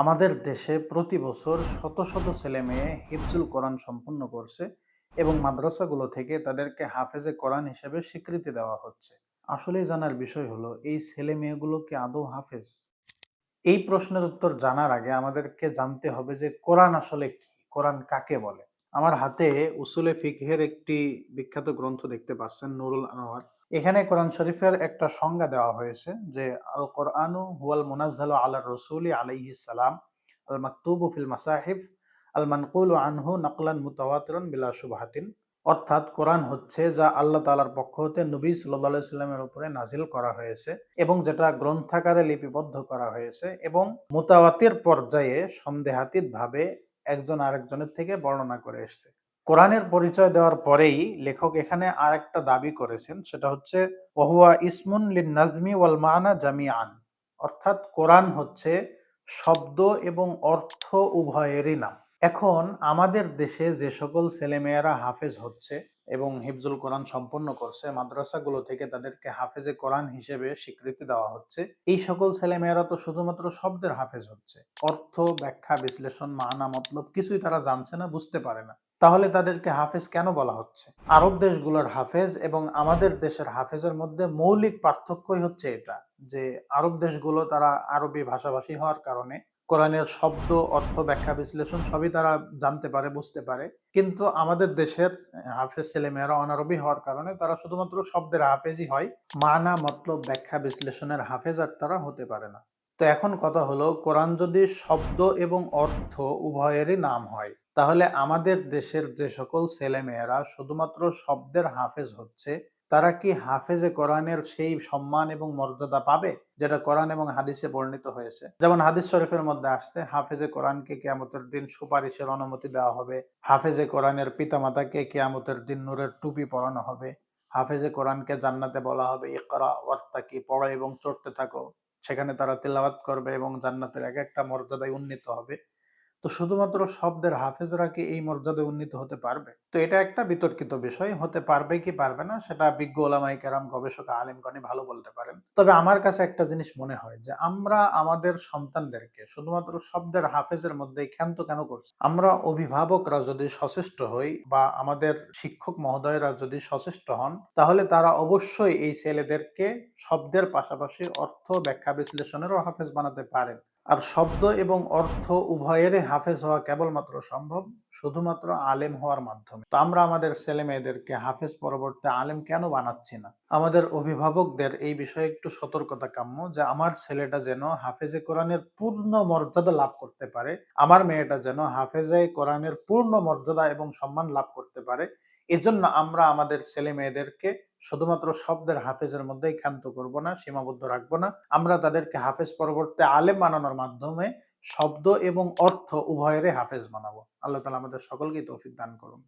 আমাদের দেশে প্রতি বছর শত শত ছেলে মেয়ে হিফজুল কোরআন সম্পন্ন করছে এবং মাদ্রাসাগুলো থেকে তাদেরকে হাফেজে কোরআন হিসেবে স্বীকৃতি দেওয়া হচ্ছে। আসলে জানার বিষয় হলো, এই ছেলে মেয়েগুলো কি আদৌ হাফেজ? এই প্রশ্নের উত্তর জানার আগে আমাদেরকে জানতে হবে যে কোরআন আসলে কি? কোরআন কাকে বলে? আমার হাতে উসুলে ফিকহের একটি বিখ্যাত গ্রন্থ দেখতে পাচ্ছেন, নুরুল আনোয়ার। এখানে কোরআন শরীফের একটা সংজ্ঞা দেওয়া হয়েছে যে আল কোরআনু হুয়াল মুনাজ্জালু আলা রসুলি আলাইহি সালাম আল মাকতুবু ফিল মাসাহিফ আল মানকুল আনহু নকলান মুতাওয়াতিরন বিলা শুবহাতিন। অর্থাৎ কোরআন হচ্ছে যা আল্লাহ তালার পক্ষ হতে নবী সাল্লাহ সাল্লামের উপরে নাজিল করা হয়েছে এবং যেটা গ্রন্থাকারে লিপিবদ্ধ করা হয়েছে এবং মুতাওয়াতির পর্যায়ে সন্দেহাতীতভাবে একজন আরেকজনের থেকে বর্ণনা করে এসছে। কোরআনের পরিচয় দেওয়ার পরেই লেখক এখানে আর একটা দাবি করেছেন, সেটা হচ্ছে, ওহুয়া ইসমুন লিন নাজমি ওয়াল মানা জামিয়ান অর্থাৎ কোরআন হচ্ছে শব্দ এবং অর্থ উভয়েরই নাম। এখন আমাদের দেশে যে সকল ছেলেমেয়েরা হাফেজ হচ্ছে এবং হিফজুল কোরআন সম্পন্ন করছে, মাদ্রাসাগুলো থেকে তাদেরকে হাফেজে কোরআন হিসেবে স্বীকৃতি দেওয়া হচ্ছে। এই সকল ছেলেমেয়েরা তো শুধুমাত্র শব্দের হাফেজ হচ্ছে। অর্থ, ব্যাখ্যা, বিশ্লেষণ, মানা, মতলব কিছুই তারা জানছে না, বুঝতে পারে না। তাহলে তাদেরকে হাফেজ কেন বলা হচ্ছে? আরব দেশগুলোর হাফেজ এবং আমাদের দেশের হাফেজের মধ্যে মৌলিক পার্থক্যই হচ্ছে এটা, যে আরব দেশগুলো তারা আরবি ভাষাভাষী হওয়ার কারণে কোরআনের শব্দ, অর্থ, ব্যাখ্যা, বিশ্লেষণ সবই তারা জানতে পারে, বুঝতে পারে। কিন্তু আমাদের দেশের হাফেজ ছেলেমেয়েরা অনারবি হওয়ার কারণে তারা শুধুমাত্র শব্দের হাফেজই হয়, মানা, মতলব, ব্যাখ্যা, বিশ্লেষণের হাফেজ আর তারা হতে পারে না। তো এখন কথা হলো, কোরআন যদি শব্দ এবং অর্থ উভয়েরই নাম হয়, তাহলে আমাদের দেশের যে সকল ছেলেমেয়েরা শুধুমাত্র শব্দের হাফেজ হচ্ছে তারা কি হাফেজে কোরআনের সেই সম্মান এবং মর্যাদা পাবে, যেটা কোরআন এবং হাদিসে বর্ণিত হয়েছে? যেমন হাদিস শরীফের মধ্যে আসছে, হাফেজে কোরআনকে কেয়ামতের দিন সুপারিশের অনুমতি দেওয়া হবে। হাফেজে কোরআনের পিতামাতাকে কেয়ামতের দিন নূরের টুপি পরানো হবে। হাফেজে কোরআনকে জান্নাতে বলা হবে, ইকরা ওয়ার্তাকি পড়া এবং চড়তে থাকো। সেখানে তারা তেলাওয়াত করবে এবং জান্নাতের এক একটা মর্যাদায় উন্নীত হবে। তো শুধুমাত্র শব্দের হাফেজরা কি এই মর্যাদায় উন্নীত হতে পারবে? তো এটা একটা বিতর্কিত বিষয়, হতে পারবে কি পারবে না, সেটা বিজ্ঞ ওলামাই কেরাম, গবেষক, আলিমগণই ভালো বলতে পারেন। তবে আমার কাছে একটা জিনিস মনে হয় যে, আমরা আমাদের সন্তানদেরকে শুধুমাত্র শব্দের হাফেজের মধ্যেই ক্ষান্ত কেন করছি? আমরা অভিভাবকরা যদি সচেষ্ট হই বা আমাদের শিক্ষক মহোদয়রা যদি সচেষ্ট হন, তাহলে তারা অবশ্যই এই ছেলেদেরকে শব্দের পাশাপাশি অর্থ ব্যাখ্যা বিশ্লেষণেরও হাফেজ বানাতে পারেন। আর শব্দ এবং অর্থ উভয়েরই হাফেজ হওয়া কেবলমাত্র সম্ভব, শুধুমাত্র আলেম হওয়ার মাধ্যমে। তো আমরা আমাদের ছেলে মেয়েদেরকে হাফেজ পরবর্তী আলেম কেন বানাচ্ছি না? আমাদের অভিভাবকদের এই বিষয়ে একটু সতর্কতা কাম্য যে আমার ছেলেটা যেন হাফেজে কোরআনের পূর্ণ মর্যাদা লাভ করতে পারে, আমার মেয়েটা যেন হাফেজে কোরআনের পূর্ণ মর্যাদা এবং সম্মান লাভ করতে পারে এজন্য আমরা আমাদের ছেলে মেয়েদেরকে শুধুমাত্র শব্দের হাফেজের মধ্যেই ক্ষান্ত করব না, সীমাবদ্ধ রাখব না। আমরা তাদেরকে হাফেজ পরবর্তী আলেম বানানোর মাধ্যমে শব্দ এবং অর্থ উভয়েরই হাফেজ বানাবো। আল্লাহ তালা আমাদের সকলকেই তৌফিক দান করুন।